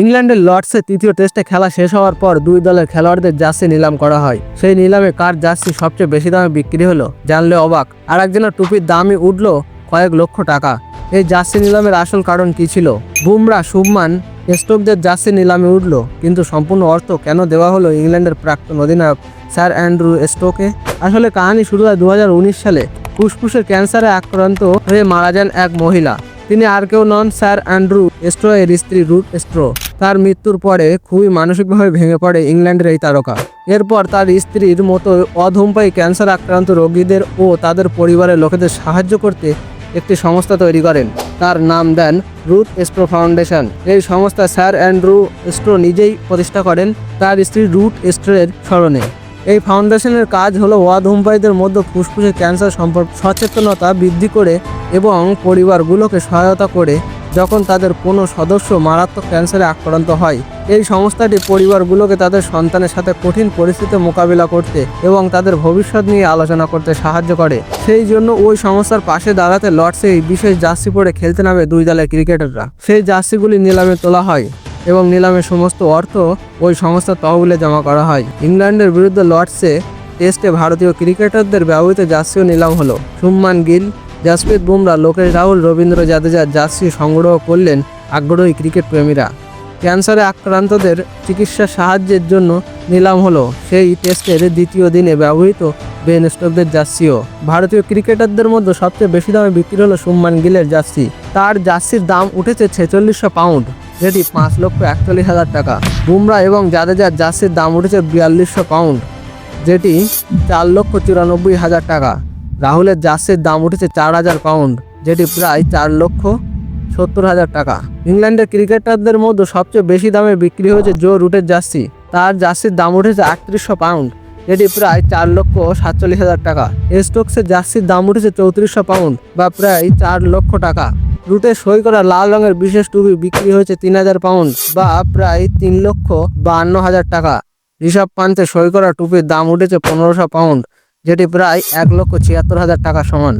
ইংল্যান্ডের লর্ডসে তৃতীয় টেস্টে খেলা শেষ হওয়ার পর দুই দলের খেলোয়াড়দের জার্সি নিলাম করা হয়। সেই নিলামে কার জার্সি সবচেয়ে বেশি দামে বিক্রি হলো জানলে অবাক। আর একজনের টুপির দামই উঠল কয়েক লক্ষ টাকা। এই জার্সি নিলামের আসল কারণ কি ছিল? বুমরা, শুভমান, স্টোকদের জার্সি নিলামে উঠল, কিন্তু সম্পূর্ণ অর্থ কেন দেওয়া হলো ইংল্যান্ডের প্রাক্তন অধিনায়ক স্যার অ্যান্ড্রু স্টোকে? আসলে কাহিনী শুরু হয় দু হাজার উনিশ সালে। ফুসফুসের ক্যান্সারে আক্রান্ত হয়ে মারা যান এক মহিলা। তিনি আর কেউ নন স্যার অ্যান্ড্রু স্ট্রো এর স্ত্রী রুট স্ট্রো। তার মৃত্যুর পরে খুবই মানসিকভাবে ভেঙে পড়ে ইংল্যান্ডের এই তারকা। এরপর তার স্ত্রীর মতো অধূমপায়ী ক্যান্সার আক্রান্ত রোগীদের ও তাদের পরিবারের লোকেদের সাহায্য করতে একটি সংস্থা তৈরি করেন। তার নাম দেন রুথ স্ট্রো ফাউন্ডেশন। এই সংস্থা স্যার অ্যান্ড্রু স্ট্রো নিজেই প্রতিষ্ঠা করেন তার স্ত্রী রুট স্ট্রোয়ের স্মরণে। এই ফাউন্ডেশনের কাজ হলো অধূমপায়ীদের মধ্যে ফুসফুসে ক্যান্সার সম্পর্ক সচেতনতা বৃদ্ধি করে এবং পরিবারগুলোকে সহায়তা করে যখন তাদের কোনো সদস্য মারাত্মক ক্যান্সারে আক্রান্ত হয়, এই সংস্থাটি পরিবারগুলোকে তাদের সন্তানের সাথে কঠিন পরিস্থিতি মোকাবিলা করতে এবং তাদের ভবিষ্যৎ নিয়ে আলোচনা করতে সাহায্য করে। সেই জন্য ওই সংস্থার পাশে দাঁড়াতে লর্ডসে এই বিশেষ জার্সি পরে খেলতে নামে দুই দলের ক্রিকেটাররা। সেই জার্সিগুলি নিলামে তোলা হয় এবং নিলামের সমস্ত অর্থ ওই সংস্থার তহবিলে জমা করা হয়। ইংল্যান্ডের বিরুদ্ধে লর্ডসে টেস্টে ভারতীয় ক্রিকেটারদের ব্যবহৃত জার্সিও নিলাম হলো। সুম্মান গিল জাসপ্রীত বুমরা, লোকেশ রাহুল, রবীন্দ্র জাদেজার জার্সি সংগ্রহ করলেন আগ্রহী ক্রিকেট প্রেমীরা। ক্যান্সারে আক্রান্তদের চিকিৎসা সাহায্যের জন্য নিলাম হলো। সেই টেস্টের দ্বিতীয় দিনে ব্যবহৃত বেন স্টোকদের জার্সিও। ভারতীয় ক্রিকেটারদের মধ্যে সবচেয়ে বেশি দামে বিক্রি হলো সুম্মান গিলের জার্সি। তার জার্সির দাম উঠেছে ছেচল্লিশশো পাউন্ড, যেটি পাঁচ লক্ষ একচল্লিশ হাজার টাকা। বুমরা এবং জাদেজার জার্সির দাম উঠেছে বিয়াল্লিশশো পাউন্ড, যেটি চার লক্ষ চুরানব্বই হাজার টাকা। রাহুলের জার্সির দাম উঠেছে চার হাজার পাউন্ড, যেটি প্রায় চার লক্ষ সত্তর হাজার টাকা। ইংল্যান্ডের ক্রিকেটারদের মধ্যে সবচেয়ে বেশি দামে বিক্রি হয়েছে জো রুটের জার্সি। তার জার্সির দাম উঠেছে আটত্রিশশো পাউন্ড, যেটি প্রায় চার লক্ষ সাতচল্লিশ হাজার টাকা। স্টোকসের জার্সির দাম উঠেছে চৌত্রিশশো পাউন্ড, বা প্রায় চার লক্ষ টাকা। রুটে সই করা লাল রঙের বিশেষ টুপি বিক্রি হয়েছে তিন হাজার পাউন্ড, বা প্রায় তিন লক্ষ বাহান্ন হাজার টাকা। ঋষভ পান্তে সই করা টুপির দাম উঠেছে পনেরোশো পাউন্ড যেটি প্রায় এক লক্ষ ছিয়াত্তর হাজার টাকা সমান।